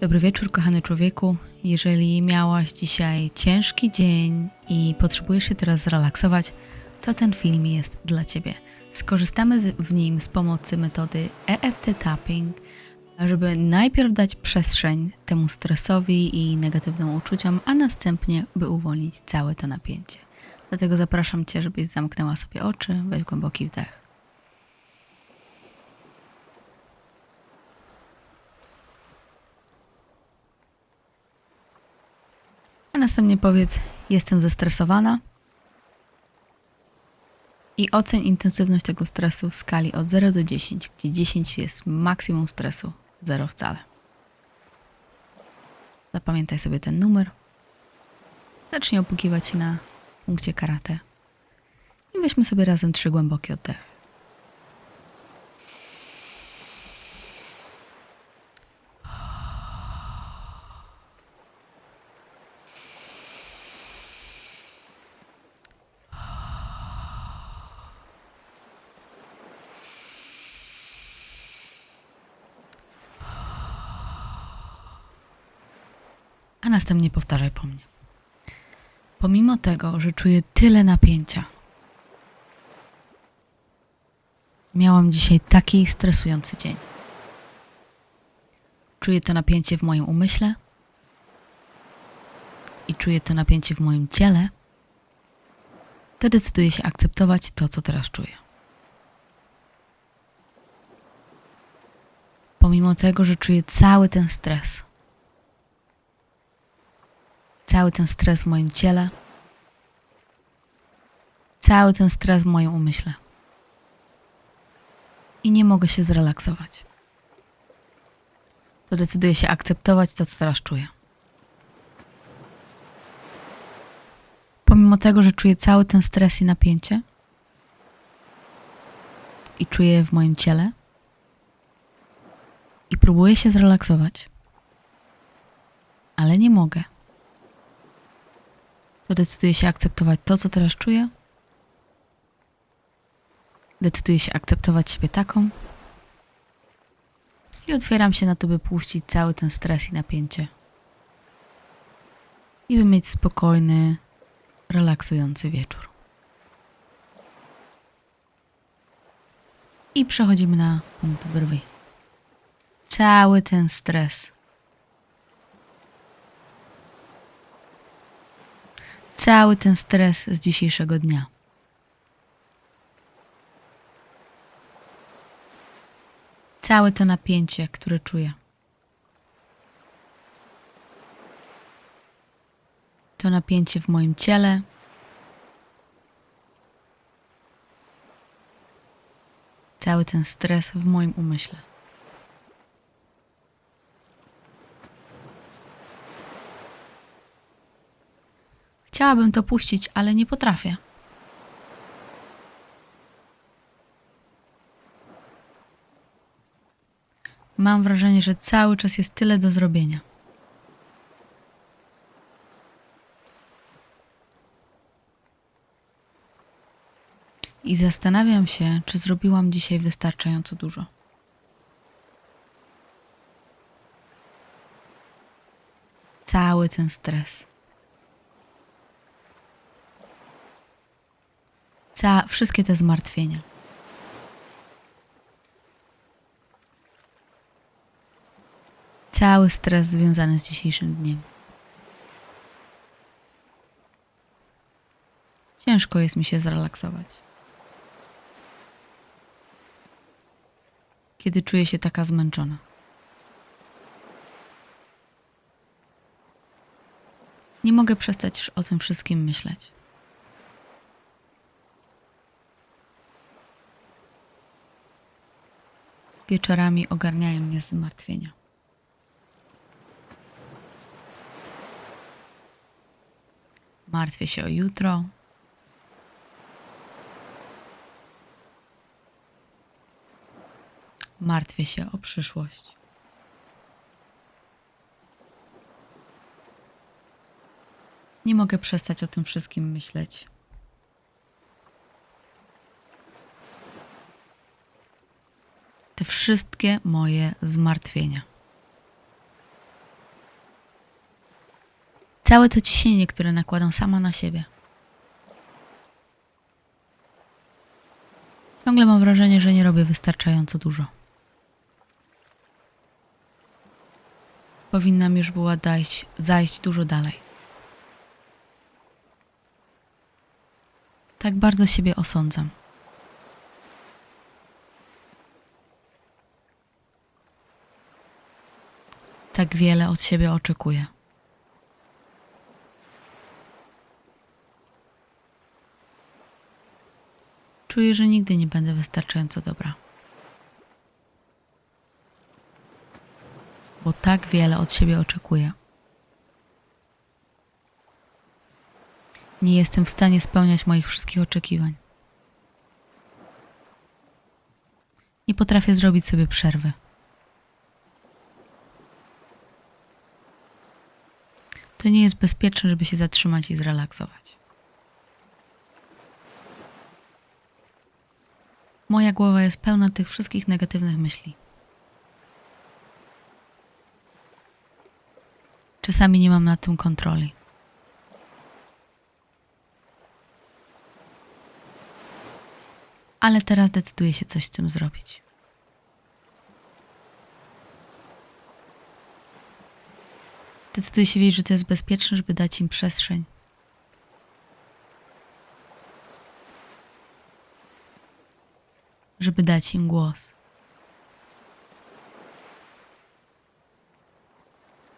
Dobry wieczór, kochany człowieku. Jeżeli miałaś dzisiaj ciężki dzień i potrzebujesz się teraz zrelaksować, to ten film jest dla Ciebie. Skorzystamy z, w nim z pomocy metody EFT Tapping, żeby najpierw dać przestrzeń temu stresowi i negatywnym uczuciom, a następnie, by uwolnić całe to napięcie. Dlatego zapraszam Cię, żebyś zamknęła sobie oczy, weź głęboki wdech. A następnie powiedz: Jestem zestresowana. I oceń intensywność tego stresu w skali od 0 do 10, gdzie 10 jest maksimum stresu, 0 wcale. Zapamiętaj sobie ten numer. Zacznij opukiwać na punkcie karate. I weźmy sobie razem trzy głębokie oddechy. Następnie powtarzaj po mnie. Pomimo tego, że czuję tyle napięcia, miałam dzisiaj taki stresujący dzień. Czuję to napięcie w moim umyśle i czuję to napięcie w moim ciele, to decyduję się akceptować to, co teraz czuję. Pomimo tego, że czuję cały ten stres, cały ten stres w moim ciele, cały ten stres w moim umyśle. I nie mogę się zrelaksować. To decyduję się akceptować to, co teraz czuję. Pomimo tego, że czuję cały ten stres i napięcie, i czuję je w moim ciele, i próbuję się zrelaksować, ale nie mogę to decyduję się akceptować to, co teraz czuję. Decyduję się akceptować siebie taką. I otwieram się na to, by puścić cały ten stres i napięcie. I by mieć spokojny, relaksujący wieczór. I przechodzimy na punkt brwi. Cały ten stres cały ten stres z dzisiejszego dnia. Całe to napięcie, które czuję. To napięcie w moim ciele. Cały ten stres w moim umyśle. Chciałabym to puścić, ale nie potrafię. Mam wrażenie, że cały czas jest tyle do zrobienia. I zastanawiam się, czy zrobiłam dzisiaj wystarczająco dużo. Cały ten stres. Ca wszystkie te zmartwienia. Cały stres związany z dzisiejszym dniem. Ciężko jest mi się zrelaksować. Kiedy czuję się taka zmęczona. Nie mogę przestać o tym wszystkim myśleć. Wieczorami ogarniają mnie zmartwienia. Martwię się o jutro. Martwię się o przyszłość. Nie mogę przestać o tym wszystkim myśleć. Wszystkie moje zmartwienia. Całe to ciśnienie, które nakładam sama na siebie. Ciągle mam wrażenie, że nie robię wystarczająco dużo. Powinnam już była dać, zajść dużo dalej. Tak bardzo siebie osądzam. Tak wiele od siebie oczekuję. Czuję, że nigdy nie będę wystarczająco dobra. Bo tak wiele od siebie oczekuję. Nie jestem w stanie spełniać moich wszystkich oczekiwań. Nie potrafię zrobić sobie przerwy. To nie jest bezpieczne, żeby się zatrzymać i zrelaksować. Moja głowa jest pełna tych wszystkich negatywnych myśli. Czasami nie mam nad tym kontroli. Ale teraz decyduję się coś z tym zrobić. Decyduję się wiedzieć, że to jest bezpieczne, żeby dać im przestrzeń. Żeby dać im głos.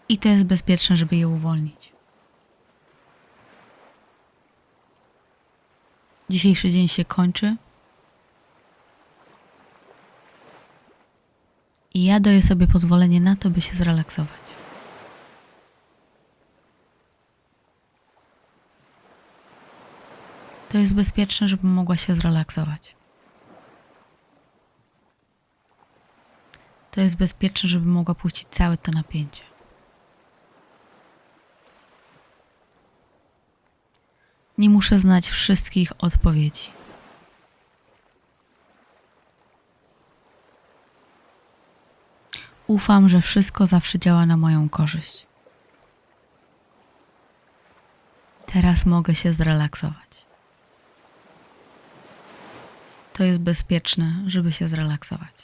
I to jest bezpieczne, żeby je uwolnić. Dzisiejszy dzień się kończy. I ja daję sobie pozwolenie na to, by się zrelaksować. To jest bezpieczne, żebym mogła się zrelaksować. To jest bezpieczne, żebym mogła puścić całe to napięcie. Nie muszę znać wszystkich odpowiedzi. Ufam, że wszystko zawsze działa na moją korzyść. Teraz mogę się zrelaksować. To jest bezpieczne, żeby się zrelaksować.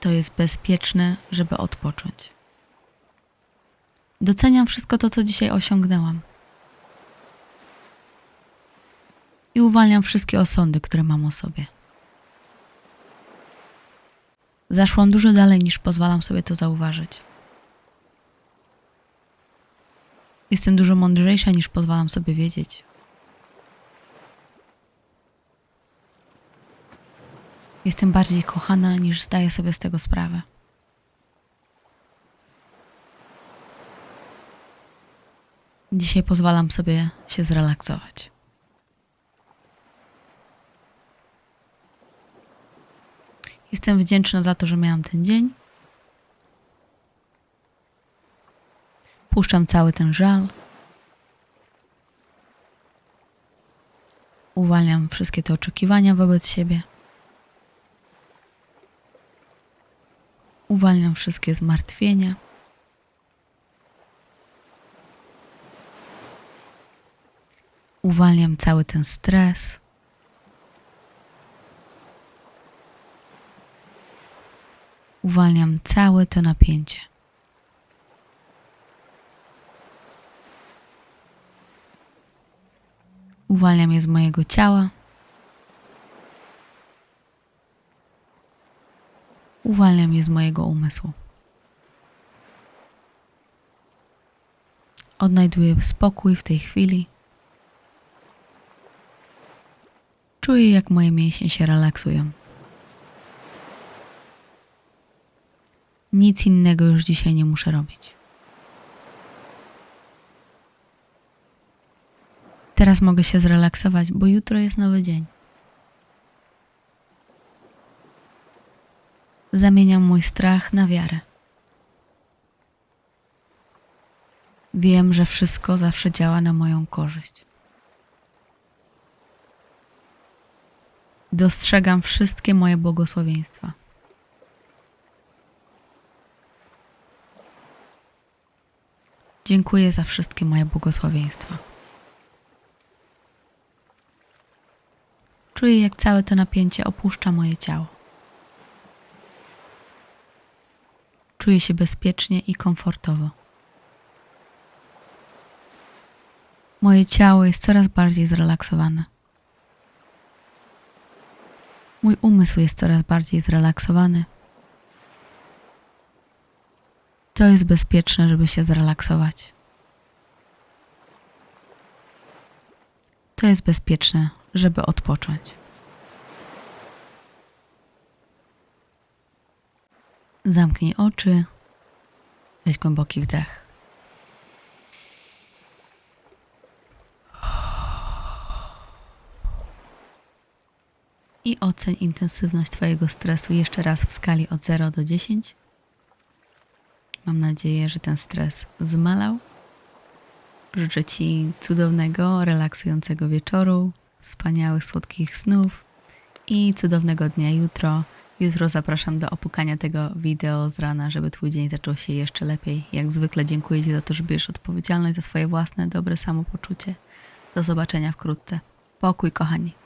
To jest bezpieczne, żeby odpocząć. Doceniam wszystko to, co dzisiaj osiągnęłam. I uwalniam wszystkie osądy, które mam o sobie. Zaszłam dużo dalej niż pozwalam sobie to zauważyć. Jestem dużo mądrzejsza niż pozwalam sobie wiedzieć. Jestem bardziej kochana niż zdaję sobie z tego sprawę. Dzisiaj pozwalam sobie się zrelaksować. Jestem wdzięczna za to, że miałam ten dzień. Puszczam cały ten żal. Uwalniam wszystkie te oczekiwania wobec siebie. Uwalniam wszystkie zmartwienia. Uwalniam cały ten stres. Uwalniam całe to napięcie. Uwalniam je z mojego ciała. Uwalniam je z mojego umysłu. Odnajduję spokój w tej chwili. Czuję, jak moje mięśnie się relaksują. Nic innego już dzisiaj nie muszę robić. Teraz mogę się zrelaksować, bo jutro jest nowy dzień. Zamieniam mój strach na wiarę. Wiem, że wszystko zawsze działa na moją korzyść. Dostrzegam wszystkie moje błogosławieństwa. Dziękuję za wszystkie moje błogosławieństwa. Czuję, jak całe to napięcie opuszcza moje ciało. Czuję się bezpiecznie i komfortowo. Moje ciało jest coraz bardziej zrelaksowane. Mój umysł jest coraz bardziej zrelaksowany. To jest bezpieczne, żeby się zrelaksować. To jest bezpieczne, żeby odpocząć. Zamknij oczy. Weź głęboki wdech. I oceń intensywność Twojego stresu jeszcze raz w skali od 0 do 10. Mam nadzieję, że ten stres zmalał. Życzę Ci cudownego, relaksującego wieczoru, wspaniałych, słodkich snów i cudownego dnia jutro. Jutro zapraszam do opukania tego wideo z rana, żeby Twój dzień zaczął się jeszcze lepiej. Jak zwykle dziękuję Ci za to, że bierzesz odpowiedzialność za swoje własne dobre samopoczucie. Do zobaczenia wkrótce. Pokój, kochani.